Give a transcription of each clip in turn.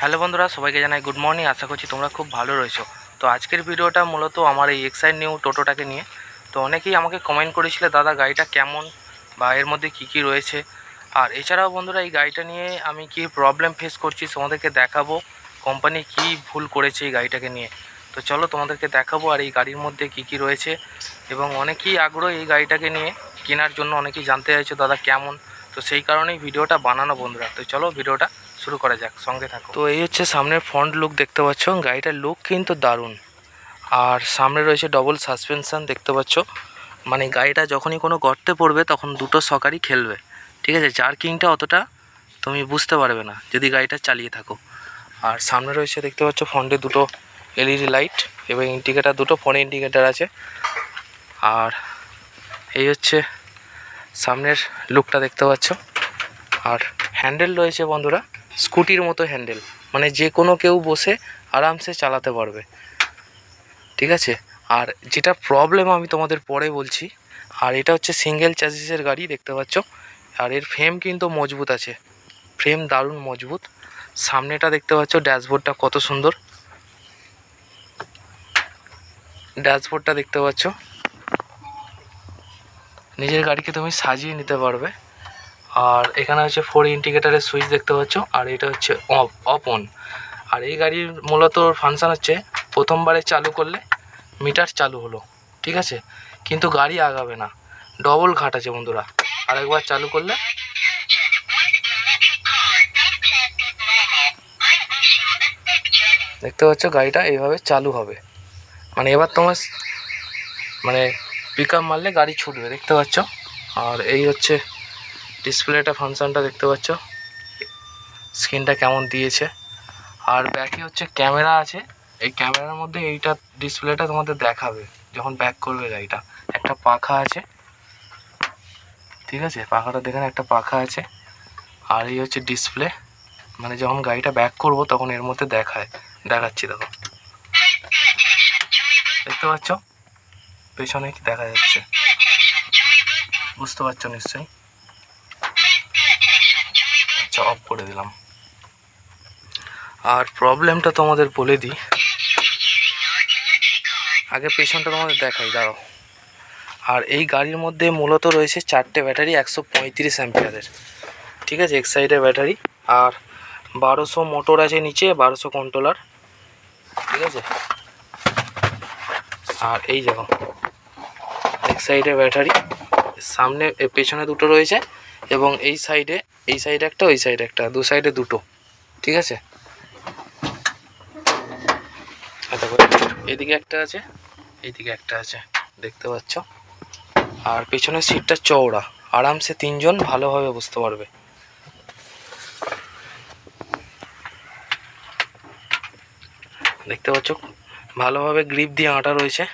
Hello বন্ধুরা, সবাইকে জানাই গুড মর্নিং আশা করছি তোমরা খুব ভালো রয়েছো। তো আজকের ভিডিওটা মূলত আমার এই এক্সাইড নিউ টোটোটাকে নিয়ে। তো অনেকেই আমাকে কমেন্ট করেছিল, দাদা, গাড়িটা কেমন? বা এর মধ্যে কি কি রয়েছে? আর এছাড়াও বন্ধুরা, এই গাড়িটা নিয়ে আমি কি প্রবলেম ফেস করছি তোমাদেরকে দেখাবো। কোম্পানি কি ভুল করেছে এই গাড়িটাকে নিয়ে। তো চলো তোমাদেরকে দেখাবো আর এই গাড়ির মধ্যে কি কি রয়েছে। এবং অনেকেই আগ্রহ এই গাড়িটাকে নিয়ে কেনার জন্য, অনেকেই জানতে চাইছো, দাদা, কেমন? তো সেই কারণেই ভিডিওটা বানানো বন্ধুরা। তো চলো ভিডিওটা শুরু করা যাক, সঙ্গে থাকো। তো এই হচ্ছে সামনের ফ্রন্ট লুক দেখতে পাচ্ছ গাড়িটার লুক কিন্তু দারুণ। আর সামনে রয়েছে ডবল সাসপেনশান দেখতে পাচ্ছ। মানে গাড়িটা যখনই কোনো গর্তে পড়বে, তখন দুটো সকারই খেলবে। ঠিক আছে, জার্কিংটা অতটা তুমি বুঝতে পারবে না, যদি গাড়িটা চালিয়ে থাকো। আর সামনে রয়েছে দেখতে পাচ্ছ ফ্রন্টে দুটো এলইডি লাইট এবং ইন্ডিকেটার দুটো ফোনে ইন্ডিকেটার আছে। আর এই হচ্ছে সামনের লুকটা দেখতে পাচ্ছ। আর হ্যান্ডেল রয়েছে বন্ধুরা স্কুটির মতো হ্যান্ডেল। মানে যে কোনো কেউ বসে আরামসে চালাতে পারবে। ঠিক আছে? আর যেটা প্রবলেম আমি তোমাদের পরে বলছি, আর এটা হচ্ছে সিঙ্গেল চ্যাসিসের গাড়ি, দেখতে পাচ্ছ? আর এর ফ্রেম কিন্তু মজবুত আছে। ফ্রেম দারুণ মজবুত। সামনেটা দেখতে পাচ্ছ, ড্যাশবোর্ডটা কত সুন্দর। ড্যাশবোর্ডটা দেখতে পাচ্ছ। নিজের গাড়িকে তুমি সাজিয়ে নিতে পারবে। আর এখানে হচ্ছে ফোর ইন্ডিকেটারের সুইচ দেখতে পাচ্ছ, আর এটা হচ্ছে অফ অফ অন আর এই গাড়ির মূলত ফাংশান হচ্ছে প্রথমবারে চালু করলে মিটার চালু হলো, ঠিক আছে? কিন্তু গাড়ি আগাবে না ডবল ঘাট আছে বন্ধুরা। আরেকবার চালু করলে দেখতে পাচ্ছ গাড়িটা এইভাবে চালু হবে। মানে এবার তোমার মানে পিক আপ মারলে গাড়ি ছুটবে, দেখতে পাচ্ছ? আর এই হচ্ছে ডিসপ্লেটা ফাংশনটা দেখতে পাচ্ছ। স্ক্রিনটা কেমন দিয়েছে। আর ব্যাকে হচ্ছে ক্যামেরা আছে। এই ক্যামেরার মধ্যে এইটা ডিসপ্লেটা তোমাদের দেখাবে, যখন ব্যাক করবে গাড়িটা। একটা পাখা আছে। ঠিক আছে? পাখাটা দেখেন, একটা পাখা আছে। আর এই হচ্ছে ডিসপ্লে। মানে যখন গাড়িটা ব্যাক করব, তখন এর মধ্যে দেখায়। দেখাচ্ছি দেখো। দেখতে পাচ্ছ? পেছনে কি দেখা যাচ্ছে? বুঝতে পারছ নিশ্চয়ই? আচ্ছা অফ করে দিলাম। আর প্রবলেমটা তোমাদের বলে দিই। আগে পেছনটা তোমাদের দেখাই, দাঁড়াও। আর এই গাড়ির মধ্যে মূলত রয়েছে চারটে ব্যাটারি, একশো পঁয়ত্রিশ অ্যাম্পিয়ারের ঠিক আছে, এক সাইডে ব্যাটারি, আর বারোশো মোটর আছে নিচে, বারোশো কন্ট্রোলার ঠিক আছে? আর এই দেখো, এক সাইডে ব্যাটারি, সামনে পেছনে দুটো রয়েছে। এবং এই সাইডে এই সাইডে একটা, ওই সাইডে একটা, দু সাইডে দুটো। ঠিক আছে? এদিকে একটা আছে, এইদিকে একটা আছে, দেখতে পাচ্ছ? আর পেছনের সিটটা চওড়া। আরামসে তিনজন ভালোভাবে বসতে পারবে। দেখতে পাচ্ছ? ভালোভাবে গ্রিপ দিয়ে আটা রয়েছে।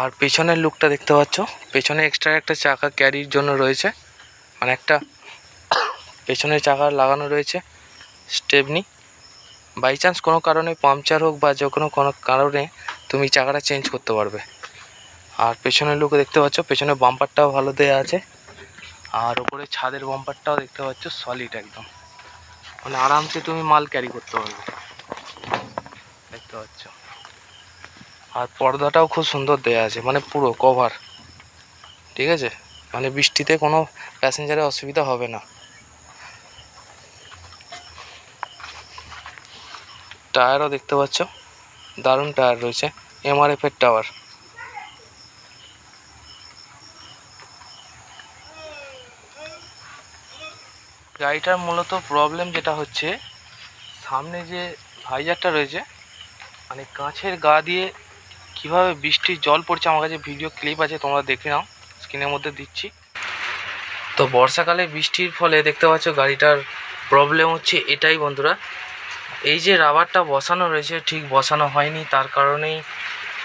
আর পেছনের লুকটা দেখতে পাচ্ছ। পেছনে এক্সট্রা একটা চাকা ক্যারির জন্য রয়েছে। মানে একটা পেছনের চাকা লাগানো রয়েছে স্টেপনি বাই চান্স কোনো কারণে পাংচার হোক বা যে কোনো কোনো কারণে তুমি চাকাটা চেঞ্জ করতে পারবে। আর পেছনের লুক দেখতে পাচ্ছ, পেছনে বাম্পারটাও ভালো দেওয়া আছে। আর ওপরে ছাদের বাম্পারটাও দেখতে পাচ্ছ সলিড একদম। মানে আরামসে তুমি মাল ক্যারি করতে পারবে। দেখতে পাচ্ছ। আর পর্দাটাও খুব সুন্দর দেওয়া আছে মানে পুরো কভার ঠিক আছে? মানে বৃষ্টিতে কোনো প্যাসেঞ্জারের অসুবিধা হবে না। টায়ারও দেখতে পাচ্ছ? দারুণ টায়ার রয়েছে। এমআরএফ এর টাওয়ার গাড়িটার মূলত প্রবলেম যেটা হচ্ছে, সামনে যে ভাইজারটা রয়েছে মানে কাঁচের গা দিয়ে কীভাবে বৃষ্টির জল পড়ছে আমার কাছে ভিডিও ক্লিপ আছে, তোমরা দেখে নাও স্ক্রিনের মধ্যে দিচ্ছি। তো বর্ষাকালে বৃষ্টির ফলে দেখতে পাচ্ছ গাড়িটার প্রবলেম হচ্ছে এটাই বন্ধুরা। এই যে রাবারটা বসানো রয়েছে, ঠিক বসানো হয়নি, তার কারণেই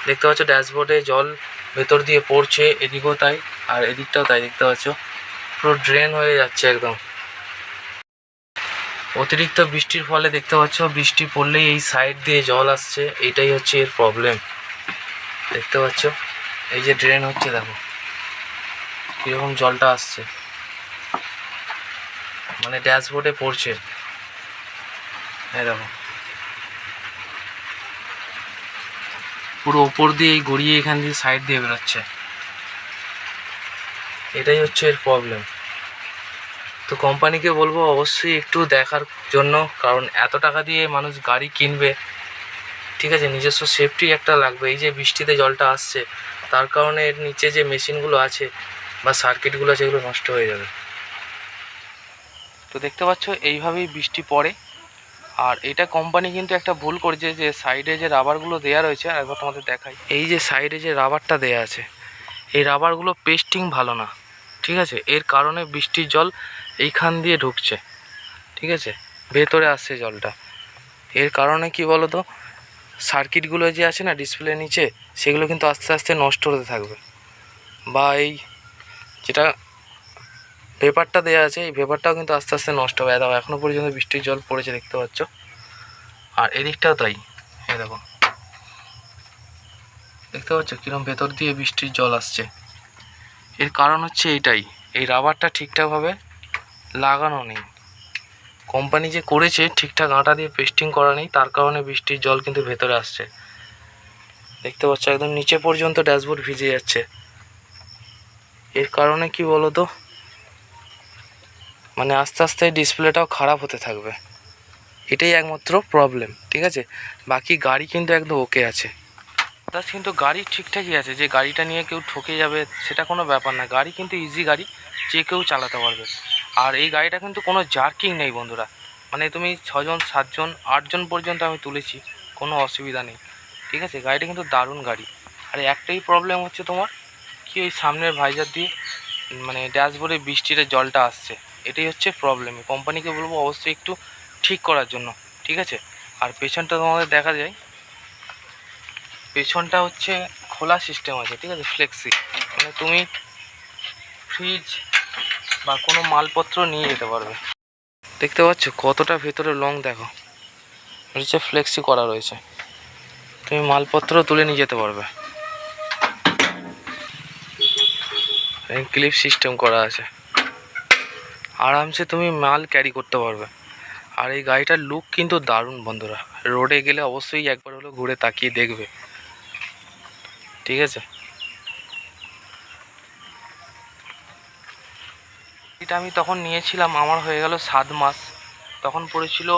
দেখতে পাচ্ছ ড্যাশবোর্ডে জল ভেতর দিয়ে পড়ছে, এদিকেও তাই, আর এদিকটাও তাই, দেখতে পাচ্ছ? পুরো ড্রেন হয়ে যাচ্ছে একদম। অতিরিক্ত বৃষ্টির ফলে দেখতে পাচ্ছ বৃষ্টি পড়লেই এই সাইড দিয়ে জল আসছে, এটাই হচ্ছে এর প্রবলেম দেখতে পাচ্ছ? এই যে ড্রেন হচ্ছে, দেখো। কীরকম জলটা আসছে। মানে ড্যাশবোর্ডে পড়ছে। হ্যাঁ দেখো। পুরো ওপর দিয়ে গড়িয়ে এখান দিয়ে সাইড দিয়ে বেরোচ্ছে। এটাই হচ্ছে এর প্রবলেম তো কোম্পানিকে বলব, অবশ্যই একটু দেখার জন্য, কারণ এত টাকা দিয়ে মানুষ গাড়ি কিনবে ঠিক আছে, নিজস্ব সেফটি একটা লাগবে। এই যে বৃষ্টিতে জলটা আসছে, তার কারণে এর নিচে যে মেশিনগুলো আছে বা সার্কিটগুলো আছে, এগুলো নষ্ট হয়ে যাবে। তো দেখতে পাচ্ছ, এইভাবেই বৃষ্টি পড়ে। আর এটা কোম্পানি কিন্তু একটা ভুল করেছে যে সাইডে যে রাবারগুলো দেওয়া রয়েছে, আর একবার তোমাদের দেখাই। এই যে সাইডে যে রাবারটা দেওয়া আছে, এই রাবারগুলো পেস্টিং ভালো না, ঠিক আছে? এর কারণে বৃষ্টির জল এইখান দিয়ে ঢুকছে, ঠিক আছে? ভেতরে আসছে জলটা। এর কারণে কি বলো তো সার্কিটগুলো যে আছে না ডিসপ্লে নিচে, সেগুলো কিন্তু আস্তে আস্তে নষ্ট হতে থাকবে। বা এই যেটা পেপারটা দেওয়া আছে, এই পেপারটাও কিন্তু আস্তে আস্তে নষ্ট হবে। দেখো এখনও পর্যন্ত বৃষ্টির জল পড়েছে, দেখতে পাচ্ছ? আর এদিকটাও তাই। এই দেখো। দেখতে পাচ্ছ কিরম ভেতর দিয়ে বৃষ্টির জল আসছে? এর কারণ হচ্ছে এইটাই এই রাবারটা ঠিকঠাকভাবে লাগানো নেই। কোম্পানি যে করেছে, ঠিকঠাক আটা দিয়ে পেস্টিং করা নেই, তার কারণে বৃষ্টির জল কিন্তু ভেতরে আসছে। দেখতে পাচ্ছ, একদম নিচে পর্যন্ত ড্যাশবোর্ড ভিজে যাচ্ছে। এর কারণে কি বলো তো মানে আস্তে আস্তে ডিসপ্লেটাও খারাপ হতে থাকবে। এটাই একমাত্র প্রবলেম ঠিক আছে? বাকি গাড়ি কিন্তু একদম ওকে আছে। প্লাস কিন্তু গাড়ি ঠিকঠাকই আছে, যে গাড়িটা নিয়ে কেউ ঠকে যাবে, সেটা কোনো ব্যাপার না। গাড়ি কিন্তু ইজি গাড়ি, যে কেউ চালাতে পারবে। আর এই গাড়িটা কিন্তু কোনো জার্কিং নেই, বন্ধুরা। মানে তুমি ছজন, সাতজন, আটজন পর্যন্ত আমি তুলেছি, কোনো অসুবিধা নেই। ঠিক আছে? গাড়িটা কিন্তু দারুণ গাড়ি। আর একটাই প্রবলেম হচ্ছে তোমার, কি ওই সামনের ভাইজার দিয়ে মানে ড্যাশবোর্ডে বৃষ্টির জলটা আসছে। এটাই হচ্ছে প্রবলেম কোম্পানিকে বলব অবশ্যই একটু ঠিক করার জন্য। ঠিক আছে? আর পেছনটা তোমাদের দেখা যায়। পেছনটা হচ্ছে খোলা সিস্টেম আছে। ঠিক আছে? ফ্লেক্সি মানে তুমি ফ্রিজ বা কোনো মালপত্র নিয়ে যেতে পারবে। দেখতে পাচ্ছ কতটা ভেতরে লং দেখো। হচ্ছে ফ্লেক্সি করা রয়েছে। তুমি মালপত্র তুলে নিয়ে যেতে পারবে। ক্লিপ সিস্টেম করা আছে। আরামসে তুমি মাল ক্যারি করতে পারবে। আর এই গাড়িটার লুক কিন্তু দারুণ বন্ধুরা। রোডে গেলে অবশ্যই একবার হলো ঘুরে তাকিয়ে দেখবে। ঠিক আছে? এটা আমি তখন নিয়েছিলাম, আমার হয়ে গেল সাত মাস। তখন পড়েছিল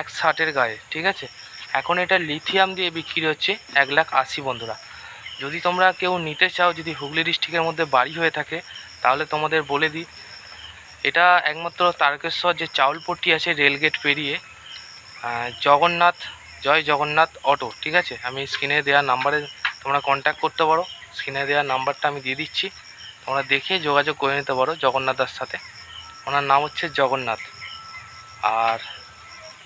এক ষাটের গায়ে, ঠিক আছে? এখন এটা লিথিয়াম দিয়ে বিক্রি হচ্ছে এক লাখ আশি বন্ধুরা। যদি তোমরা কেউ নিতে চাও, যদি হুগলি ডিস্ট্রিক্টের মধ্যে বাড়ি হয়ে থাকে, তাহলে তোমাদের বলে দিই। এটা একমাত্র তারকেশ্বর যে চাউলপট্টি আছে রেলগেট পেরিয়ে জগন্নাথ, জয় জগন্নাথ অটো ঠিক আছে? আমি স্ক্রিনে দেওয়া নাম্বারে তোমরা কন্ট্যাক্ট করতে পারো। স্ক্রিনে দেওয়া নাম্বারটা আমি দিয়ে দিচ্ছি। তোমরা দেখে যোগাযোগ করে নিতে পারো জগন্নাথের সাথে। ওনার নাম হচ্ছে জগন্নাথ। আর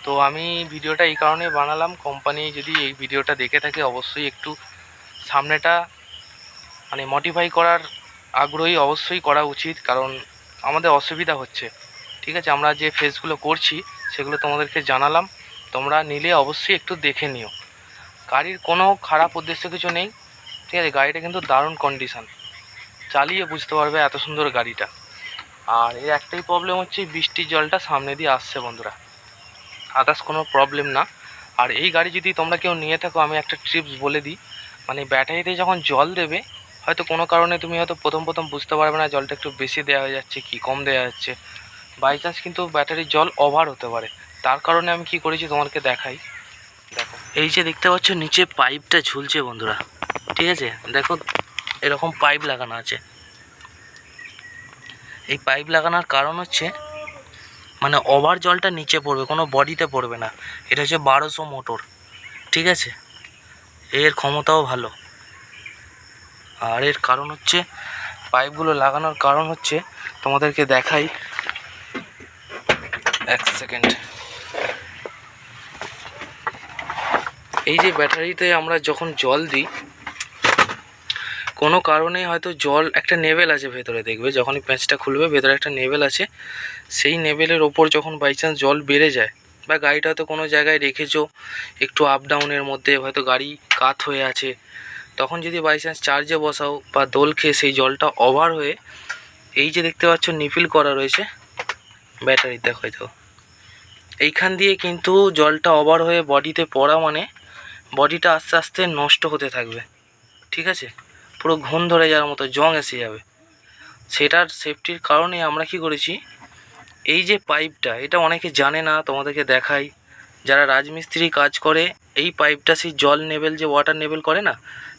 তো আমি ভিডিওটা এই কারণে বানালাম কোম্পানি যদি এই ভিডিওটা দেখে থাকে অবশ্যই একটু সামনেটা মানে মডিফাই করার আগ্রহী অবশ্যই করা উচিত, কারণ আমাদের অসুবিধা হচ্ছে। ঠিক আছে, আমরা যে ফেসগুলো করছি, সেগুলো তোমাদেরকে জানালাম। তোমরা নিলে অবশ্যই একটু দেখে নিও। গাড়ির কোনো খারাপ উদ্দেশ্য কিছু নেই। ঠিক আছে, গাড়িটা কিন্তু দারুণ কন্ডিশন চালিয়ে বুঝতে পারবে এত সুন্দর গাড়িটা। আর এর একটাই প্রবলেম হচ্ছে বৃষ্টির জলটা সামনে দিয়ে আসছে বন্ধুরা। আদার্স কোনো প্রবলেম না। আর এই গাড়ি যদি তোমরা কেউ নিয়ে থাকো, আমি একটা ট্রিপস বলে দিই। মানে ব্যাটারিতে যখন জল দেবে, হয়তো কোনো কারণে তুমি হয়তো প্রথম প্রথম বুঝতে পারবে না জলটা একটু বেশি দেওয়া হয়ে যাচ্ছে কি, কম দেওয়া যাচ্ছে বাই চান্স কিন্তু ব্যাটারির জল ওভার হতে পারে। তার কারণে আমি কি করেছি তোমাকে দেখাই। দেখো। এই যে দেখতে পাচ্ছ, নিচে পাইপটা ঝুলছে বন্ধুরা। ঠিক আছে? দেখো এরকম পাইপ লাগানো আছে। এই পাইপ লাগানোর কারণ হচ্ছে মানে ওভার জলটা নিচে পড়বে, কোনো বডিতে পড়বে না। এটা হচ্ছে বারোশো মোটর, ঠিক আছে? এর ক্ষমতাও ভালো। আর এর কারণ হচ্ছে, পাইপগুলো লাগানোর কারণ হচ্ছে, তোমাদেরকে দেখাই, এক সেকেন্ড। এই যে ব্যাটারিতে আমরা যখন জল দিই কোনো কারণে হয়তো জল একটা নেভেল আছে ভেতরে, দেখবে? যখনই প্যাঁচটা খুলবে, ভেতরে একটা নেভেল আছে। সেই নেভেলের ওপর যখন বাই চান্স জল বেড়ে যায়, বা গাড়িটা হয়তো কোনো জায়গায় রেখেছো, একটু আপ ডাউনের মধ্যে, হয়তো গাড়ি কাত হয়ে আছে, তখন যদি বাই চান্স চার্জে বসাও, বা দোল খেয়ে সেই জলটা ওভার হয়ে, এই যে দেখতে পাচ্ছ নিফিল করা রয়েছে ব্যাটারি দেখো হয়তো এইখান দিয়ে কিন্তু জলটা ওভার হয়ে বডিতে পড়া মানে বডিটা আস্তে আস্তে নষ্ট হতে থাকবে, ঠিক আছে? পুরো ঘুণ ধরে যাওয়ার মতো জং এসে যাবে। সেটার সেফটির কারণে আমরা কি করেছি, এই যে পাইপটা এটা অনেকে জানে না, তোমাদেরকে দেখাই। যারা রাজমিস্ত্রি কাজ করে, এই পাইপটা সেই জল নেবেল যে ওয়াটার লেভেল করে না,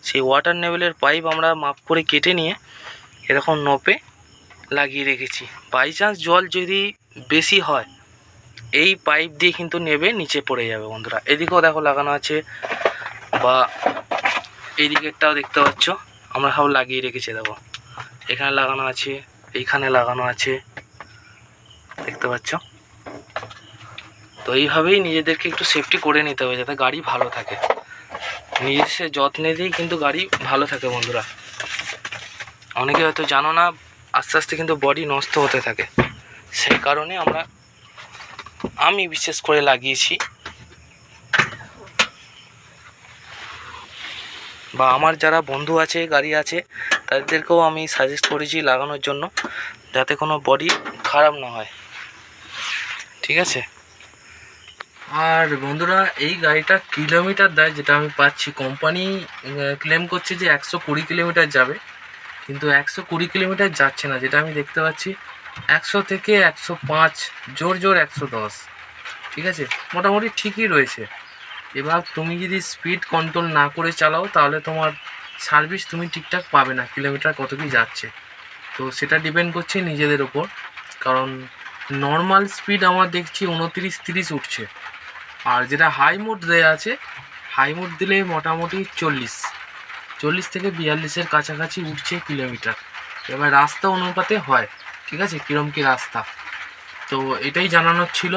সেই ওয়াটার লেভেলের পাইপ আমরা মাপ করে কেটে নিয়ে এরকম নপে লাগিয়ে রেখেছি। বাই চান্স জল যদি বেশি হয়, এই পাইপ দিয়ে কিন্তু নেবে, নিচে পড়ে যাবে বন্ধুরা। এদিকেও দেখো লাগানো আছে, বা এই দিকেরটাও দেখতে পাচ্ছ। আমরা সব লাগিয়ে রেখেছি, দেখো। এখানে লাগানো আছে, এইখানে লাগানো আছে। দেখতে পাচ্ছ? তো এইভাবেই নিজেদেরকে একটু সেফটি করে নিতে হবে, যাতে গাড়ি ভালো থাকে। নিজের সে যত্নে দিয়েই কিন্তু গাড়ি ভালো থাকে, বন্ধুরা। অনেকে হয়তো জানো না, আস্তে আস্তে কিন্তু বডি নষ্ট হতে থাকে। সেই কারণে আমরা, আমি বিশেষ করে লাগিয়েছি বা আমার যারা বন্ধু আছে, গাড়ি আছে, তাদেরকেও আমি সাজেস্ট করেছি লাগানোর জন্য, যাতে কোনো বডি খারাপ না হয়। ঠিক আছে? আর বন্ধুরা, এই গাড়িটা কিলোমিটার দেয়, যেটা আমি পাচ্ছি। কোম্পানি ক্লেম করছে যে একশো কুড়ি কিলোমিটার যাবে, কিন্তু একশো কুড়ি কিলোমিটার যাচ্ছে না, যেটা আমি দেখতে পাচ্ছি। একশো থেকে একশো পাঁচ, জোর জোর একশো দশ। ঠিক আছে? মোটামুটি ঠিকই রয়েছে। এবার তুমি যদি স্পিড কন্ট্রোল না করে চালাও, তাহলে তোমার সার্ভিস তুমি ঠিকঠাক পাবে না কিলোমিটার কত কি যাচ্ছে। তো সেটা ডিপেন্ড করছে নিজেদের ওপর। কারণ নর্মাল স্পিড আমার দেখছি উনত্রিশ তিরিশ উঠছে। আর যেটা হাই মোড দেওয়া আছে হাই মোড দিলে মোটামুটি চল্লিশ। চল্লিশ থেকে বিয়াল্লিশের কাছাকাছি উঠছে কিলোমিটার এবার রাস্তা অনুপাতে হয়, ঠিক আছে? কীরম কী রাস্তা? তো এটাই জানানোর ছিল।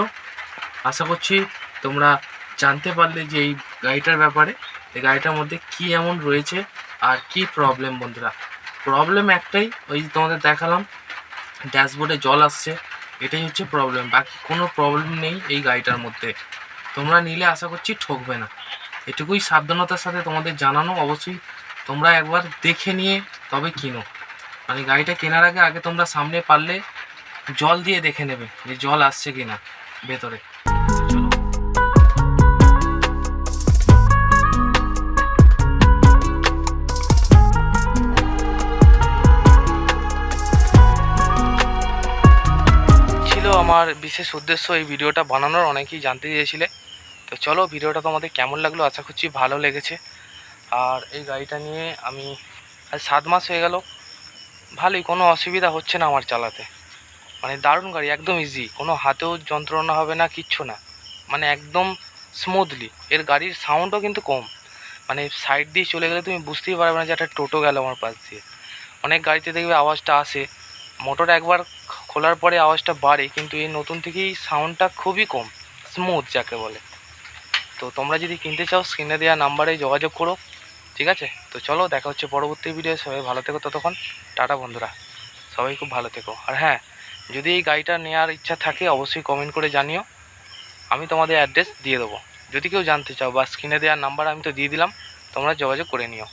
আশা করছি তোমরা জানতে পারলে যে এই গাড়িটার ব্যাপারে, এই গাড়িটার মধ্যে কি এমন রয়েছে আর কি প্রবলেম বন্ধুরা? প্রবলেম একটাই, ওই তোমাদের দেখালাম ড্যাশবোর্ডে জল আসছে, এটাই হচ্ছে প্রবলেম বাকি কোনো প্রবলেম নেই এই গাড়িটার মধ্যে। তোমরা নিলে আশা করছি ঠকবে না। এটুকুই সাবধানতার সাথে তোমাদের জানানো। অবশ্যই তোমরা একবার দেখে নিয়ে তবে কিনো। মানে গাড়িটা কেনার আগে আগে তোমরা সামনে পারলে জল দিয়ে দেখে নেবে যে জল আসছে কি না ভেতরে। আমার বিশেষ উদ্দেশ্য এই ভিডিওটা বানানোর, অনেকেই জানতে চেয়েছিলে। তো চলো ভিডিওটা তোমাদের কেমন লাগল? আশা করছি ভালো লেগেছে। আর এই গাড়িটা নিয়ে আমি আজ সাত মাস হয়ে গেল। ভালোই, কোনো অসুবিধা হচ্ছে না আমার চালাতে। মানে দারুণ গাড়ি, একদম ইজি কোনো হাতেও যন্ত্রণা হবে না, কিচ্ছু না। মানে একদম স্মুথলি এর গাড়ির সাউন্ডও কিন্তু কম। মানে সাইড দিয়ে চলে গেলে তুমি বুঝতেই পারবে না যে একটা টোটো গেল আমার পাশ দিয়ে। অনেক গাড়িতে দেখবে আওয়াজটা আসে। মোটর একবার খোলার পরে আওয়াজটা বাড়ে, কিন্তু এই নতুন থেকেই সাউন্ডটা খুবই কম স্মুথ যাকে বলে। তো তোমরা যদি কিনতে চাও স্ক্রিনে দেওয়া নাম্বারে যোগাযোগ করো, ঠিক আছে? তো চলো, দেখা হচ্ছে পরবর্তী ভিডিও সবাই ভালো থেকো ততক্ষণ। টাটা বন্ধুরা। সবাই খুব ভালো থেকো। আর হ্যাঁ যদি এই গাড়িটা নেওয়ার ইচ্ছা থাকে, অবশ্যই কমেন্ট করে জানিও। আমি তোমাদের অ্যাড্রেস দিয়ে দেবো। যদি কেউ জানতে চাও বা স্ক্রিনে দেওয়ার নাম্বার আমি তো দিয়ে দিলাম, তোমরা যোগাযোগ করে নিও।